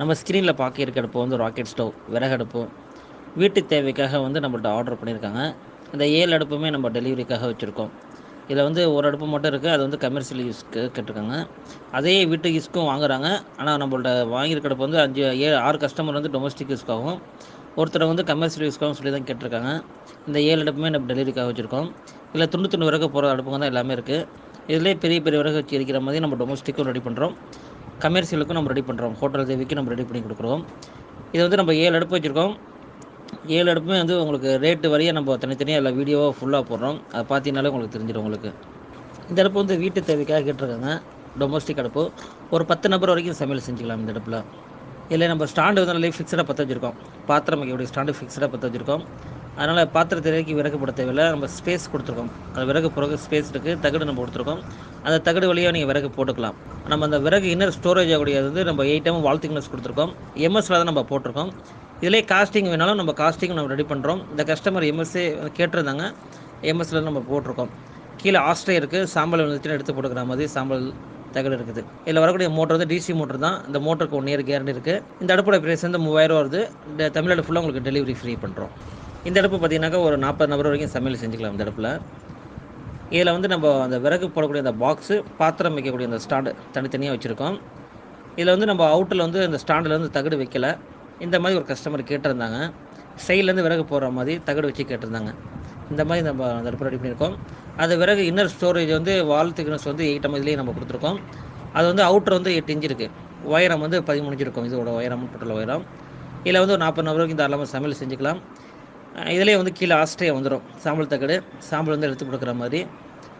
நம்ம ஸ்க்ரீனில் பார்க்க இருக்க அடுப்பு வந்து ராக்கெட் ஸ்டவ் விறகு அடுப்பு வீட்டு தேவைக்காக வந்து நம்மள்ட்ட ஆர்டர் பண்ணியிருக்காங்க. இந்த ஏழு அடுப்புமே நம்ம டெலிவரிக்காக வச்சுருக்கோம். இதில் வந்து ஒரு அடுப்பு மட்டும் இருக்குது அது வந்து கமர்ஷியல் யூஸ்க்கு கேட்டிருக்காங்க. அதே வீட்டு யூஸ்க்கும் வாங்குறாங்க. ஆனால் நம்மள்ட்ட வாங்கியிருக்க அடுப்பு வந்து அஞ்சு ஏழு ஆறு கஸ்டமர் வந்து டொமஸ்டிக் யூஸ்க்காகவும் ஒருத்தர் வந்து கமர்ஷியல் யூஸ்க்காகவும் சொல்லி தான் கேட்டிருக்காங்க. இந்த ஏழு அடுப்புமே நம்ம டெலிவரிக்காக வச்சுருக்கோம். இதில் துண்டு துண்டு விறகு போகிற அடுப்புங்க தான் எல்லாமே இருக்குது இதிலே பெரிய பெரிய விறகு வச்சு எரிக்கிற மாதிரி நம்ம டொமஸ்டிக்கும் ரெடி பண்ணுறோம் கமர்ஷியலுக்கும் நம்ம ரெடி பண்ணுறோம் ஹோட்டல் தேவைக்கு நம்ம ரெடி பண்ணி கொடுக்குறோம். இது வந்து நம்ம ஏழு அடுப்பு வச்சுருக்கோம். ஏழு அடுப்புமே வந்து உங்களுக்கு ரேட்டு வரைய நம்ம தனித்தனியாக எல்லா வீடியோவாக ஃபுல்லாக போடுறோம். அதை பார்த்தீங்கனாலே உங்களுக்கு தெரிஞ்சிடும் உங்களுக்கு. இந்த அடுப்பு வந்து வீட்டு தேவைக்காக கேட்டிருக்காங்க. டொமஸ்டிக் அடுப்பு. ஒரு பத்து நபர் வரைக்கும் சமையல் செஞ்சுக்கலாம் இந்த அடுப்பில். இல்லை நம்ம ஸ்டாண்டு வந்து நல்லா ஃபிக்ஸடாக பற்ற வச்சுருக்கோம். பாத்திரம் வைக்கக்கூடிய ஸ்டாண்டு ஃபிக்ஸடாக பற்ற வச்சுருக்கோம். அதனால் பாத்திரத்தை இறக்கி விறகு தேவையில்லை. நம்ம ஸ்பேஸ் கொடுத்துருக்கோம். அந்த விறகு பிறகு ஸ்பேஸ் இருக்குது தகடு நம்ம கொடுத்துருக்கோம். அந்த தகடு வழியாக நீங்கள் விறகு போட்டுக்கலாம். நம்ம அந்த விறகு இன்னர் ஸ்டோரேஜ் ஆகக்கூடியது வந்து நம்ம எயிட் எம் வால் கொடுத்துருக்கோம். எம்எஸ்ல தான் நம்ம போட்டிருக்கோம். இதிலே காஸ்டிங் வேணாலும் நம்ம காஸ்டிங் நம்ம ரெடி பண்ணுறோம் இந்த கஸ்டமர் எம்எஸ்ஏ கேட்டிருந்தாங்க. எம்எஸ்ல நம்ம போட்டிருக்கோம். கீழே ஆஸ்ட்ரே இருக்குது சாம்பல் வந்துச்சுன்னா எடுத்து போட்டுக்கிற மாதிரி சாம்பல் தகடு இருக்குது. இதில் வரக்கூடிய மோட்டர் வந்து டிசி மோட்டர் தான். இந்த மோட்டருக்கு ஒன் இயர் கேரண்டி இருக்குது இந்த அடுப்போட பிரைஸ் வந்து மூவாயிரம் வருது. இந்த தமிழ்நாடு ஃபுல்லாக உங்களுக்கு டெலிவரி ஃப்ரீ பண்ணுறோம் இந்த அடுப்பு பார்த்திங்கனாக்கா ஒரு நாற்பது நபர் வரைக்கும் சமையல் செஞ்சுக்கலாம் இந்த அடுப்பில். இதில் வந்து நம்ம அந்த விறகு போடக்கூடிய அந்த பாக்ஸு பாத்திரம் வைக்கக்கூடிய அந்த ஸ்டாண்டு தனித்தனியாக வச்சுருக்கோம். இதில் வந்து நம்ம அவுட்டில் வந்து அந்த ஸ்டாண்டில் வந்து தகடு வைக்கல. இந்த மாதிரி ஒரு கஸ்டமர் கேட்டிருந்தாங்க. சைட்லேருந்து விறகு போடுற மாதிரி தகடு வச்சு கேட்டிருந்தாங்க. இந்த மாதிரி நம்ம அந்த அடுப்பு ரெடி பண்ணியிருக்கோம். அது விறகு இன்னர் ஸ்டோரேஜ் வந்து வால் திக்னஸ் வந்து எயிட் எம்எஸ்லேயே நம்ம கொடுத்துருக்கோம். அது வந்து அவுட்டர் வந்து எட்டு இன்ச்சு இருக்குது உயரம் வந்து பதிமூணு இன்ச்சு இருக்கும். இதோட உயரம் டோட்டல் உயரம். இதில் வந்து ஒரு நாற்பது நபர் வரைக்கும் அல்லாமல் சமையல் செஞ்சுக்கலாம். இதிலே வந்து கீழே ஆஸ்ட்ரே வந்துடும் சாம்பல் தகடு. சாம்பல் வந்து எடுத்து கொடுக்குற மாதிரி.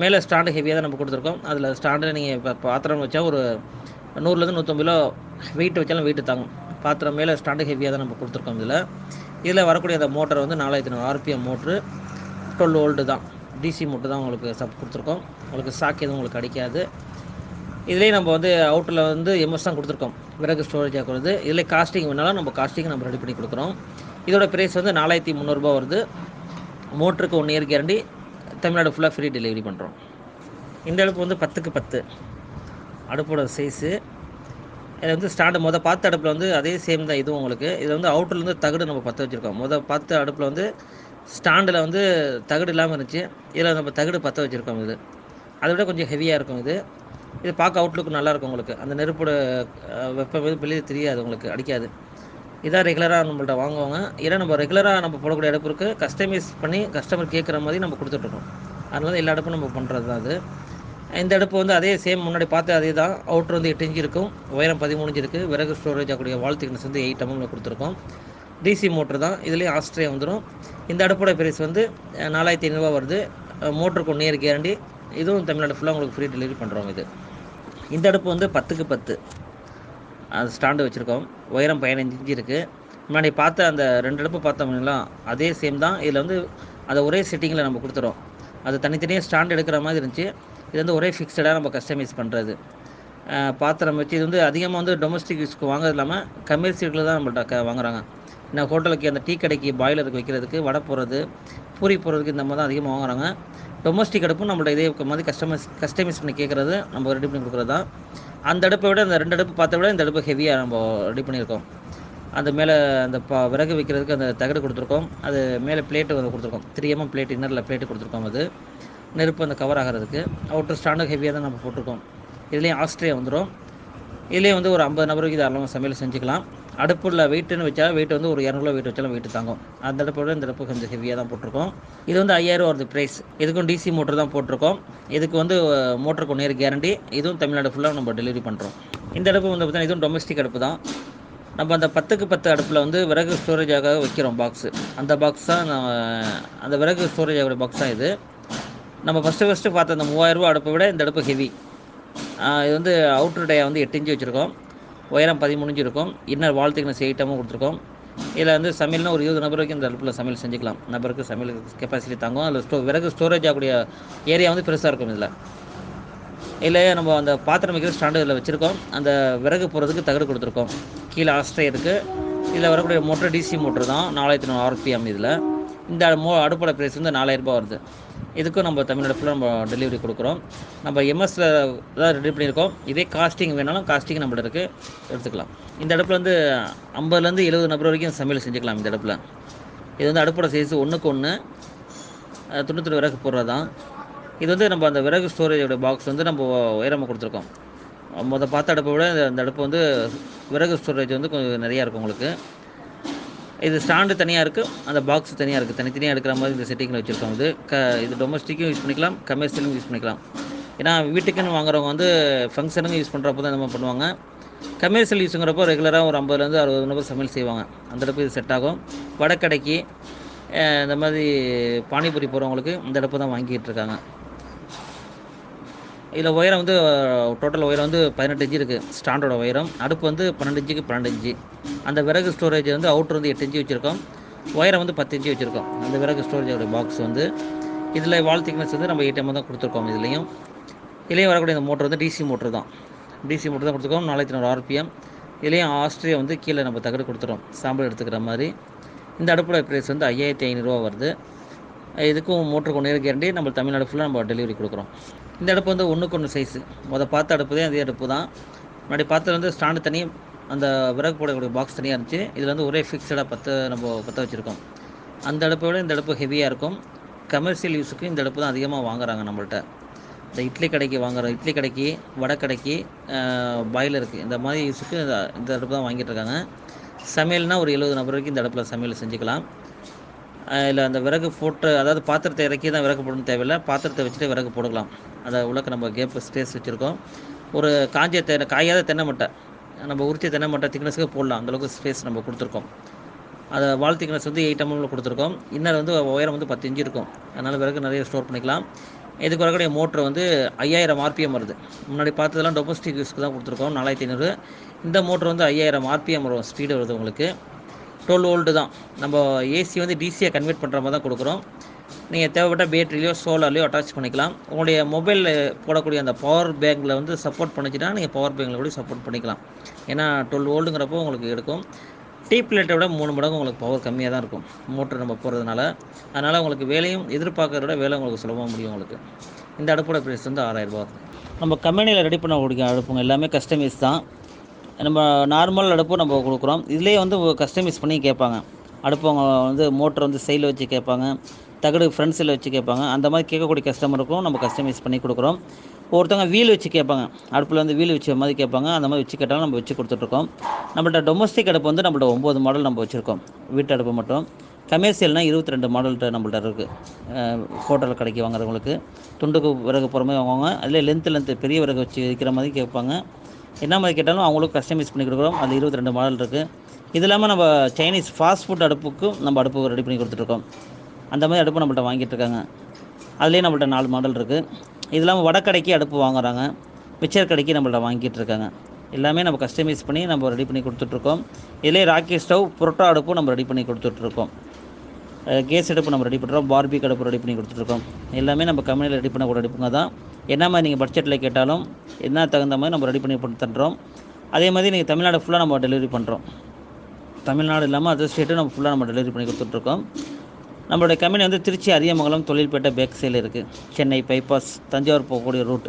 மேலே ஸ்டாண்டு ஹெவியாக தான் நம்ம கொடுத்துருக்கோம். அதில் ஸ்டாண்டில் நீங்கள் இப்போ பாத்திரம் வச்சா ஒரு நூறுலேருந்து நூற்றம்பது கிலோ வெயிட் வச்சாலும் வெயிட்டு தாங்கும். பாத்திரம் மேலே ஸ்டாண்டு ஹெவியாக தான் நம்ம கொடுத்துருக்கோம் இதில். இதில் வரக்கூடிய அந்த மோட்டர் வந்து நாலாயிரத்தி நூறு ஆர்பிஎம் மோட்ரு டுவெல் ஓல்டு தான். டிசி மோட்டர் தான் உங்களுக்கு சப் கொடுத்துருக்கோம். உங்களுக்கு ஸ்டாக் எதுவும் உங்களுக்கு கிடைக்காது இதுலேயே நம்ம வந்து அவுட்டரில் வந்து எம்எஸ் தான் கொடுத்துருக்கோம். விறகு ஸ்டோரேஜ் ஆகிறது இதில் காஸ்டிங் வேணாலும் நம்ம காஸ்டிங் நம்ம ரெடி பண்ணி கொடுக்குறோம். இதோட ப்ரைஸ் வந்து நாலாயிரத்தி முந்நூறுரூபா வருது. மோட்டருக்கு ஒன் இயர் கேரண்டி தமிழ்நாடு ஃபுல்லாக ஃப்ரீ டெலிவரி பண்ணுறோம் இந்த அடுப்பு வந்து பத்துக்கு பத்து. அடுப்போட சைஸு இதில் வந்து ஸ்டாண்டு மொதல் பார்த்த அடுப்பில் வந்து அதே சேம் தான் இதுவும் உங்களுக்கு. இதில் வந்து அவுட்டர்லேருந்து தகடு நம்ம பற்ற வச்சுருக்கோம். மொதல் பார்த்த அடுப்பில் வந்து ஸ்டாண்டில் வந்து தகடு இல்லாமல் இருந்துச்சு. இதில் நம்ம தகடு பற்ற வச்சுருக்கோம் இது. அதை விட கொஞ்சம் ஹெவியாக இருக்கும் இது. இது பார்க்க அவுட்லுக்கு நல்லாயிருக்கும் உங்களுக்கு. அந்த நெருப்போட வெப்பம் வந்து வெளியே தெரியாது உங்களுக்கு. அடிக்காது. இதான் ரெகுலராக நம்மள்ட்ட வாங்குவாங்க. ஏன்னா நம்ம ரெகுலராக நம்ம போடக்கூடிய அடுப்பு கஸ்டமைஸ் பண்ணி கஸ்டமர் கேட்குற மாதிரி நம்ம கொடுத்துட்ருக்கோம் அதனால எல்லா அடுப்பும் நம்ம பண்ணுறது தான் அது. இந்த அடுப்பு வந்து அதே சேம் முன்னாடி பார்த்து அதே தான் அவுட்ரு வந்து எட்டு இன்ச்சு இருக்கும். உயரம் பதிமூணு இருக்குது விறகு ஸ்டோரேஜ் ஆகக்கூடிய வால் திக்னஸ் வந்து எயிட் எம்எம்ல கொடுத்துருக்கோம். டிசி மோட்ரு தான். இதுலேயும் ஆஸ்ட்ரே வந்துடும் இந்த அடுப்போட பிரைஸ் வந்து நாலாயிரத்தி ஐநூறுரூவா வருது. மோட்டருக்கு ஒன் இயர் கேரண்டி இதுவும் தமிழ்நாடு ஃபுல்லாக உங்களுக்கு ஃப்ரீ டெலிவரி பண்ணுறோம் இது. இந்த அடுப்பு வந்து பத்துக்கு பத்து. அது ஸ்டாண்டு வச்சுருக்கோம். உயரம் பதினஞ்சு இன்ச்சு இருக்குது முன்னாடி பார்த்த அந்த ரெண்டு அடுப்பு பார்த்தோம்னா அதே சேம் தான். இதில் வந்து அதை ஒரே செட்டிங்கில் நம்ம கொடுத்துறோம். அது தனித்தனியாக ஸ்டாண்ட் எடுக்கிற மாதிரி இருந்துச்சு. இது வந்து ஒரே ஃபிக்ஸடாக நம்ம கஸ்டமைஸ் பண்ணுறது பாத்திரம் வச்சு இது வந்து அதிகமாக வந்து டொமஸ்டிக் யூஸ்க்கு வாங்குறது இல்லாமல் கமர்ஷியலுக்கு தான் நம்மள்ட்ட க வாங்குறாங்க. நான் ஹோட்டலுக்கு அந்த டீ கடைக்கு பாய்லருக்கு வைக்கிறதுக்கு வடை போடுறது பூரி போடுறதுக்கு இந்த மாதிரி தான் அதிகமாக வாங்குறாங்க. டொமஸ்டிக் அடுப்பும் நம்மள்ட்ட இதே மாதிரி கஸ்டமைஸ் கஸ்டமைஸ் பண்ணி கேட்குறது நம்ம ரெடி பண்ணி கொடுக்குறது தான். அந்த அடுப்பை விட அந்த ரெண்டு அடுப்பு பார்த்த விட இந்த அடுப்பு ஹெவியாக நம்ம ரெடி பண்ணியிருக்கோம். அந்த மேலே அந்த பா விறகு வைக்கிறதுக்கு அந்த தகடு கொடுத்துருக்கோம். அது மேலே பிளேட்டு வந்து கொடுத்துருக்கோம். த்ரீ எம்எம் பிளேட் இன்னரில் பிளேட்டு கொடுத்துருக்கோம் அது. நெருப்பு அந்த கவர் ஆகிறதுக்கு. அவுட்டர் ஸ்டாண்டு ஹெவியாக தான் நம்ம போட்டிருக்கோம். இதுலேயும் ஆஸ்திரேலியா வந்துடும் இதுலேயே வந்து ஒரு ஐம்பது நபருக்கு தாராளமாக சமையல் செஞ்சுக்கலாம். அடுப்பில் வெயிட்டுன்னு வச்சா வெயிட் வந்து ஒரு இரநூறுவா வெயிட் வச்சாலும் வெயிட் தாங்கும். அந்த அடுப்போட இந்த அடுப்பு கொஞ்சம் ஹெவியாக தான் போட்டிருக்கோம். இது வந்து ஐயாயிரம் வருது ப்ரைஸ் இதுக்கும் டிசி மோட்டர் தான் போட்டிருக்கோம். இதுக்கு வந்து மோட்டருக்கு ஒன் இயர் கேரண்டி இதுவும் தமிழ்நாடு ஃபுல்லாக நம்ம டெலிவரி பண்ணுறோம் இந்த அடுப்பு வந்து பார்த்தீங்கன்னா இதுவும் டொமஸ்டிக் அடுப்பு தான். நம்ம அந்த பத்துக்கு பத்து அடுப்பில் வந்து விறகு ஸ்டோரேஜாக வைக்கிறோம் பாக்ஸு அந்த பாக்ஸ் தான் அந்த விறகு ஸ்டோரேஜ் ஆகிற பாக்ஸ் தான் இது. நம்ம ஃபஸ்ட்டு ஃபஸ்ட்டு பார்த்த அந்த மூவாயிரரூபா அடுப்பை விட இந்த அடுப்பு ஹெவி இது வந்து அவுட்ரு டே வந்து எட்டு இன்ச்சு வச்சுருக்கோம். உயரம் பதிமூணு இருக்கும். இன்னர் வாழ்த்துக்கின திக்னஸ் கொடுத்துருக்கோம். இதில் வந்து சமையல்னா ஒரு இருபது நபர் வரைக்கும் இந்த அடுப்பில் சமையல் செஞ்சுக்கலாம். நபருக்கு சமையல் கெப்பாசிட்டி தாங்கும். அதில் ஸ்டோ விறகு ஸ்டோரேஜ் ஆகக்கூடிய ஏரியா வந்து பெருசாக இருக்கும் இதில். இல்லை நம்ம அந்த பாத்திரம் வைக்கிற ஸ்டாண்டு இதில் வச்சுருக்கோம். அந்த விறகு போகிறதுக்கு தகடு கொடுத்துருக்கோம். கீழே ஆஸ்ட்ரே இருக்குது இதில் வரக்கூடிய மோட்டர் டிசி மோட்டர் தான் நாலாயிரத்தி நூறு ஆர்பிஎம் இதில். இந்த மோ அடுப்போட ப்ரைஸ் வந்து நாலாயிரரூபா வருது. இதுக்கும் நம்ம தமிழ்நாடு ஃபுல்லாக நம்ம டெலிவரி கொடுக்குறோம். நம்ம எம்எஸ்சில் தான் ரெடி பண்ணியிருக்கோம். இதே காஸ்டிங் வேணாலும் காஸ்டிங் நம்மள்ட்ட இருக்குது எடுத்துக்கலாம். இந்த அடுப்பில் வந்து ஐம்பதுலேருந்து எழுபது நபர் வரைக்கும் சமையல் செஞ்சுக்கலாம் இந்த அடுப்பில். இது வந்து அடுப்போட சைஸ் ஒன்றுக்கு ஒன்று தொண்ணூற்றி விறகு போடுறது தான் இது வந்து நம்ம அந்த விறகு ஸ்டோரேஜோட பாக்ஸ் வந்து நம்ம உயரமாக கொடுத்துருக்கோம். மொதல் பார்த்த அடுப்பை விட இந்த அடுப்பு வந்து விறகு ஸ்டோரேஜ் வந்து கொஞ்சம் நிறையா இருக்கும் உங்களுக்கு. இது ஸ்டாண்டு தனியாக இருக்குது அந்த பாக்ஸ் தனியாக இருக்குது தனித்தனியாக எடுக்கிற மாதிரி இந்த செட்டிங்கில் வச்சுருக்கோம் இது. க இது டொமஸ்டிக்கும் யூஸ் பண்ணிக்கலாம். கமர்ஷியலும் யூஸ் பண்ணிக்கலாம். ஏன்னா வீட்டுக்குன்னு வாங்குறவங்க வந்து ஃபங்க்ஷனுக்கு யூஸ் பண்ணுறப்போ தான் நம்ம பண்ணுவாங்க. கமர்ஷியல் யூஸுங்கிறப்போ ரெகுலராக ஒரு ஐம்பதுலேருந்து அறுபது நபர் சமையல் செய்வாங்க. அந்த இடப்பு இது செட் ஆகும். வடக்கடைக்கு இந்த மாதிரி பானிபூரி போகிறவங்களுக்கு இந்த அடுப்பு தான் வாங்கிட்டு இருக்காங்க. இதில் உயரம் வந்து டோட்டல் உயரம் வந்து பதினெட்டு இன்ச்சு இருக்குது ஸ்டாண்டோட உயரம் அடுப்பு வந்து பன்னெண்டு இன்ச்சுக்கு பன்னெண்டு இன்ச்சு அந்த விறகு ஸ்டோரேஜ் வந்து அவுட்ரு வந்து எட்டு இன்ச்சு வச்சுருக்கோம். உயரம் வந்து பத்து இன்ச்சு வச்சுருக்கோம். அந்த விறகு ஸ்டோரேஜோட பாக்ஸ் வந்து இதில் வால் திக்னஸ் வந்து நம்ம ஏடிஎம் தான் கொடுத்துருக்கோம் இதுலேயும். இதுலேயும் வரக்கூடிய இந்த மோட்டர் வந்து டிசி மோட்டர் தான். டிசி மோட்டர் தான் கொடுத்துருக்கோம். நாலாயிரத்தி நூறு ஆர்பிஎம் இதுலேயும் ஆஸ்ட்ரியா வந்து கீழே நம்ம தகடு கொடுத்துறோம். சாம்பிள் எடுத்துக்கிற மாதிரி. இந்த அடுப்போட ப்ரைஸ் வந்து ஐயாயிரத்தி ஐநூறுரூவா வருது. இதுக்கும் மோட்டருக்கு ஒன்று கேரண்டி நம்ம தமிழ்நாடு ஃபுல்லாக நம்ம டெலிவரி கொடுக்குறோம். இந்த அடுப்பு வந்து ஒன்றுக்கு ஒன்று சைஸு மொதல் பார்த்த அடுப்பு தான் அடுப்பு தான். முன்னாடி பார்த்தது வந்து ஸ்டாண்டு தனி அந்த விறகு போடக்கூடிய பாக்ஸ் தனியாக இருந்துச்சு. இதில் வந்து ஒரே ஃபிக்ஸடாக பற்ற நம்ம பற்ற வச்சுருக்கோம். அந்த அடுப்பை விட இந்த அடுப்பு ஹெவியாக இருக்கும். கமர்ஷியல் யூஸுக்கு இந்த அடுப்பு தான் அதிகமாக வாங்குறாங்க நம்மள்ட்ட. இந்த இட்லி கடைக்கு வாங்குற இட்லி கடைக்கு வடை கடைக்கு பாய்லருக்கு இந்த மாதிரி யூஸுக்கு இந்த அடுப்பு தான் வாங்கிட்டு இருக்காங்க. சமையல்னால் ஒரு எழுபது நபருக்கு வரைக்கும் இந்த அடுப்பில் சமையல் செஞ்சுக்கலாம். இல்லை அந்த விறகு போட்டு அதாவது பாத்திரத்தை இறக்கி தான் விறகு போடணும் தேவையில்லை. பாத்திரத்தை வச்சுட்டு விறகு போடலாம். அதை உலக நம்ம கேப் ஸ்பேஸ் வச்சுருக்கோம். ஒரு காஞ்ச தென்னை காயாத தென்னை மட்டை. நம்ம உரிச்ச தென்னை மட்டை திக்னஸுக்கு போடலாம். அந்தளவுக்கு ஸ்பேஸ் நம்ம கொடுத்துருக்கோம். அதை வால் திக்னஸ் வந்து எயிட் எம்எம்ல கொடுத்துருக்கோம். இன்னர் வந்து உயரம் வந்து பத்து இன்ச்சு இருக்கும். அதனால் விறகு நிறைய ஸ்டோர் பண்ணிக்கலாம். இதுக்கு வரக்கூடிய மோட்ரு வந்து ஐயாயிரம் ஆர்பிஎம் வருது. முன்னாடி பார்த்ததெல்லாம் டொமஸ்டிக் யூஸ்க்கு தான் கொடுத்துருக்கோம். நாலாயிரத்தி ஐநூறு. இந்த மோட்ரு வந்து ஐயாயிரம் ஆர்பிஎம் வரும். ஸ்பீடு வருது உங்களுக்கு. டுவெல் ஓல்டு தான். நம்ம ஏசி வந்து டிசியை கன்வெர்ட் பண்ணுற மாதிரி தான் கொடுக்குறோம். நீங்கள் தேவைப்பட்ட பேட்டரிலையோ சோலார்லையோ அட்டாச் பண்ணிக்கலாம். உங்களுடைய மொபைலில் போடக்கூடிய அந்த பவர் பேங்கில் வந்து சப்போர்ட் பண்ணிச்சுன்னா நீங்கள் பவர் பேங்கில் கூட சப்போர்ட் பண்ணிக்கலாம். ஏன்னா டுவெல் ஓல்டுங்கிறப்போ உங்களுக்கு எடுக்கும். டீப் பிளேட்டை விட மூணு மடங்கு உங்களுக்கு பவர் கம்மியாக தான் இருக்கும். மோட்டர் நம்ம போகிறதுனால அதனால் உங்களுக்கு வேலையும் எதிர்பார்க்கறத விட வேலை உங்களுக்கு சுலபமாக முடியும் உங்களுக்கு. இந்த அடுப்போட ப்ரைஸ் வந்து ஆறாயிரரூபா நம்ம கம்பெனியில் ரெடி பண்ணக்கூடிய அடுப்புங்க எல்லாமே கஸ்டமைஸ் தான். நம்ம நார்மல் அடுப்பும் நம்ம கொடுக்குறோம். இதுலேயே வந்து கஸ்டமைஸ் பண்ணி கேட்பாங்க. அடுப்பு அவங்க வந்து மோட்டர் வந்து சைடில் வச்சு கேட்பாங்க. தகடு ஃப்ரண்ட் சைடில் வச்சு கேட்பாங்க. அந்த மாதிரி கேட்கக்கூடிய கஸ்டமருக்கும் நம்ம கஸ்டமைஸ் பண்ணி கொடுக்குறோம். ஒருத்தவங்க வீல் வச்சு கேட்பாங்க. அடுப்பில் வந்து வீல் வச்ச மாதிரி கேட்பாங்க. அந்த மாதிரி வச்சு கேட்டாலும் நம்ம வச்சு கொடுத்துட்ருக்கோம் நம்மள்ட்ட டொமஸ்டிக் அடுப்பு வந்து நம்மள்ட்ட ஒம்பது மாடல் நம்ம வச்சுருக்கோம். வீட்டு அடுப்பு மட்டும். கமர்ஷியல்னால் இருபத்தி ரெண்டு மாடல்கிட்ட நம்மள்ட்ட இருக்குது ஹோட்டல் கடைக்கு வாங்குறவங்களுக்கு. துண்டுக்கு விறகு போகிற மாதிரி வாங்குவாங்க. அதில் லென்த்து லென்த்து பெரிய விறகு வச்சு விற்கிற மாதிரி கேட்பாங்க. என்ன மாதிரி கேட்டாலும் அவங்களுக்கும் கஸ்டமைஸ் பண்ணி கொடுக்குறோம். அது இருபத்தி ரெண்டு மாடல் இருக்குது இது இல்லாமல் நம்ம சைனீஸ் ஃபாஸ்ட் ஃபுட் அடுப்புக்கும் நம்ம அடுப்பு ரெடி பண்ணி கொடுத்துட்ருக்கோம். அந்த மாதிரி அடுப்பு நம்மள்ட்ட வாங்கிட்டு இருக்காங்க அதுலேயே நம்மள்ட்ட நாலு மாடல் இருக்குது இது இல்லாமல் வடக்கடைக்கு அடுப்பு வாங்குறாங்க. மிச்சர் கடைக்கு நம்மள்ட்ட வாங்கிட்டு இருக்காங்க எல்லாமே நம்ம கஸ்டமைஸ் பண்ணி நம்ம ரெடி பண்ணி கொடுத்துட்ருக்கோம். இதுலேயே ராக்கி ஸ்டவ் புரோட்டா அடுப்பும் நம்ம ரெடி பண்ணி கொடுத்துட்ருக்கோம். கேஸ் அடுப்பு நம்ம ரெடி பண்ணுறோம் பார்பிக் அடுப்பு ரெடி பண்ணி கொடுத்துட்ருக்கோம். எல்லாமே நம்ம கம்பெனியில் ரெடி பண்ணக்கூடிய அடுப்புங்க தான் என்ன மாதிரி நீங்கள் பட்ஜெட்டில் கேட்டாலும் என்ன தகுந்த மாதிரி நம்ம ரெடி பண்ணி பண்ணி தந்துடுறோம் அதே மாதிரி நீங்கள் தமிழ்நாடு ஃபுல்லாக நம்ம டெலிவரி பண்ணுறோம் தமிழ்நாடு இல்லாமல் அதர் ஸ்டேட்டும் நம்ம ஃபுல்லாக நம்ம டெலிவரி பண்ணி கொடுத்துட்ருக்கோம். நம்மளுடைய கம்பெனி வந்து திருச்சி அரியமங்கலம் தொழில்பேட்டை பேக் சைடில் இருக்குது சென்னை பைபாஸ் தஞ்சாவூர் போகக்கூடிய ரூட்